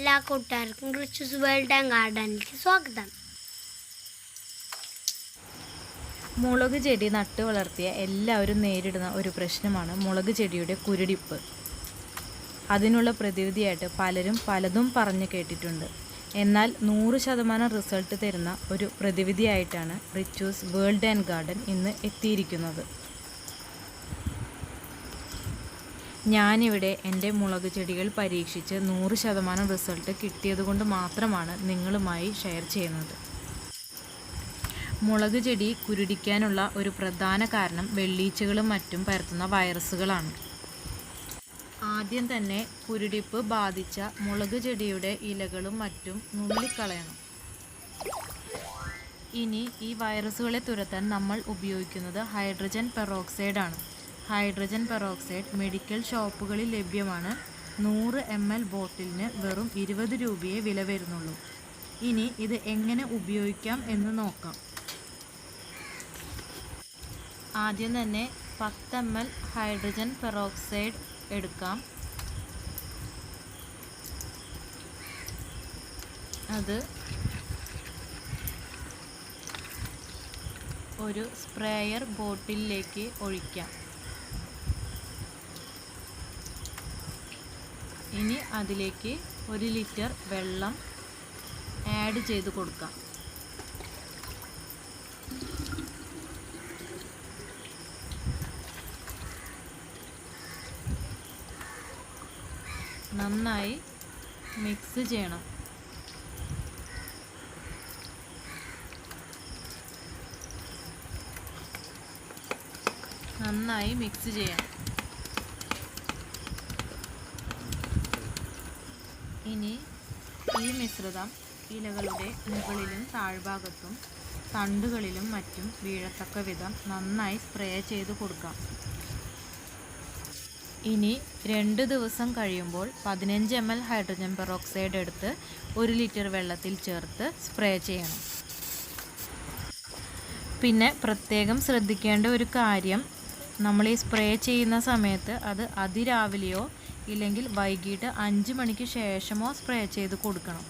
എല്ലാ കൂട്ടുകാർക്കും riches world and ഗാർഡനിലേക്ക് സ്വാഗതം. മുളക് ചെടി നട്ടു വളർത്തിയ എല്ലാവരും നേരിടുന്ന ഒരു പ്രശ്നമാണ് മുളക് ചെടിയുടെ കുരുടിപ്പ്. അതിനുള്ള പ്രതിവിധിയായിട്ട് പലരും പലതും പറഞ്ഞു കേട്ടിട്ടുണ്ട്. എന്നാൽ നൂറ് ശതമാനം റിസൾട്ട് തരുന്ന ഒരു പ്രതിവിധിയായിട്ടാണ് റിച്ചൂസ് വേൾഡ് ആൻഡ് ഗാർഡൻ ഇന്ന് എത്തിയിരിക്കുന്നത്. ഞാനിവിടെ എന്റെ മുളക് ചെടികൾ പരീക്ഷിച്ച് നൂറ് ശതമാനം റിസൾട്ട് കിട്ടിയതുകൊണ്ട് മാത്രമാണ് നിങ്ങളുമായി ഷെയർ ചെയ്യുന്നത്. മുളക് ചെടി കുരുടിക്കാനുള്ള ഒരു പ്രധാന കാരണം വെള്ളീച്ചകളും മറ്റും പരത്തുന്ന വൈറസുകളാണ്. ആദ്യം തന്നെ കുരുടിപ്പ് ബാധിച്ച മുളക് ചെടിയുടെ ഇലകളും മറ്റും നുള്ളിക്കളയണം. ഇനി ഈ വൈറസുകളെ തുരത്താൻ നമ്മൾ ഉപയോഗിക്കുന്നത് ഹൈഡ്രജൻ പെറോക്സൈഡ് ആണ് ഹൈഡ്രജൻ പെറോക്സൈഡ് മെഡിക്കൽ ഷോപ്പുകളിൽ ലഭ്യമാണ്. നൂറ് എം എൽ ബോട്ടിലിന് വെറും ഇരുപത് രൂപയെ വില വരുന്നുള്ളൂ. ഇനി ഇത് എങ്ങനെ ഉപയോഗിക്കാം എന്ന് നോക്കാം. ആദ്യം തന്നെ പത്ത് എം എൽ ഹൈഡ്രജൻ പെറോക്സൈഡ് എടുക്കാം. അത് ഒരു സ്പ്രേയർ ബോട്ടിലേക്ക് ഒഴിക്കാം. ഇനി അതിലേക്ക് ഒരു ലിറ്റർ വെള്ളം ആഡ് ചെയ്ത് കൊടുക്കാം. നന്നായി മിക്സ് ചെയ്യണം. നന്നായി മിക്സ് ചെയ്യണം. ഇനി ഈ മിശ്രിതം ഇലകളുടെ മുകളിലും താഴ്ഭാഗത്തും തണ്ടുകളിലും മറ്റും വീഴത്തക്ക വിധം നന്നായി സ്പ്രേ ചെയ്ത് കൊടുക്കാം. ഇനി രണ്ട് ദിവസം കഴിയുമ്പോൾ പതിനഞ്ച് എം എൽ ഹൈഡ്രജൻ പെറോക്സൈഡ് എടുത്ത് ഒരു ലിറ്റർ വെള്ളത്തിൽ ചേർത്ത് സ്പ്രേ ചെയ്യണം. പിന്നെ പ്രത്യേകം ശ്രദ്ധിക്കേണ്ട ഒരു കാര്യം നമ്മൾ ഈ സ്പ്രേ ചെയ്യുന്ന സമയത്ത് അത് അതിരാവിലെയോ ഇല്ലെങ്കിൽ വൈകിട്ട് അഞ്ച് മണിക്ക് ശേഷമോ സ്പ്രേ ചെയ്ത് കൊടുക്കണം.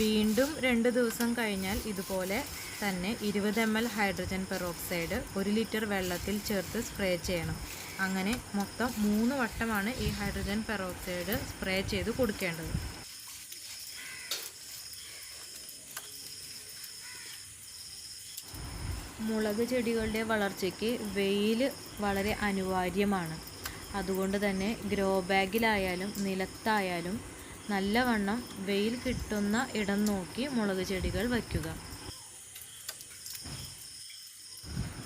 വീണ്ടും രണ്ട് ദിവസം കഴിഞ്ഞാൽ ഇതുപോലെ തന്നെ ഇരുപത് എം എൽ ഹൈഡ്രജൻ പെറോക്സൈഡ് ഒരു ലിറ്റർ വെള്ളത്തിൽ ചേർത്ത് സ്പ്രേ ചെയ്യണം. അങ്ങനെ മൊത്തം മൂന്ന് വട്ടമാണ് ഈ ഹൈഡ്രജൻ പെറോക്സൈഡ് സ്പ്രേ ചെയ്ത് കൊടുക്കേണ്ടത്. മുളക് ചെടികളുടെ വളർച്ചയ്ക്ക് വെയിൽ വളരെ അനിവാര്യമാണ്. അതുകൊണ്ട് തന്നെ ഗ്രോ ബാഗിലായാലും നിലത്തായാലും നല്ലവണ്ണം വെയിൽ കിട്ടുന്ന ഇടം നോക്കി മുളക് ചെടികൾ വയ്ക്കുക.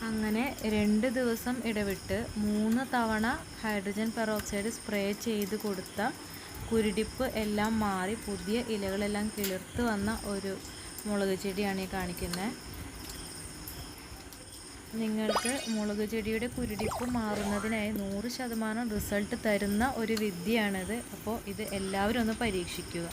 അങ്ങനെ രണ്ട് ദിവസം ഇടവിട്ട് മൂന്ന് തവണ ഹൈഡ്രജൻ പെറോക്സൈഡ് സ്പ്രേ ചെയ്ത് കൊടുത്ത കുരുടിപ്പ് എല്ലാം മാറി പുതിയ ഇലകളെല്ലാം കിളിർത്ത് വന്ന ഒരു മുളക് ചെടിയാണ് ഈ കാണിക്കുന്നത്. നിങ്ങൾക്ക് മുളക് ചെടിയുടെ കുരുടിപ്പ് മാറുന്നതിനായി നൂറ് ശതമാനം റിസൾട്ട് തരുന്ന ഒരു വിദ്യയാണിത്. അപ്പോൾ ഇത് എല്ലാവരും ഒന്ന് പരീക്ഷിക്കുക.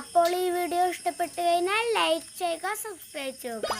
അപ്പോൾ ഈ വീഡിയോ ഇഷ്ടപ്പെട്ടു കഴിഞ്ഞാൽ ലൈക്ക് ചെയ്യുക സബ്സ്ക്രൈബ് ചെയ്യുക.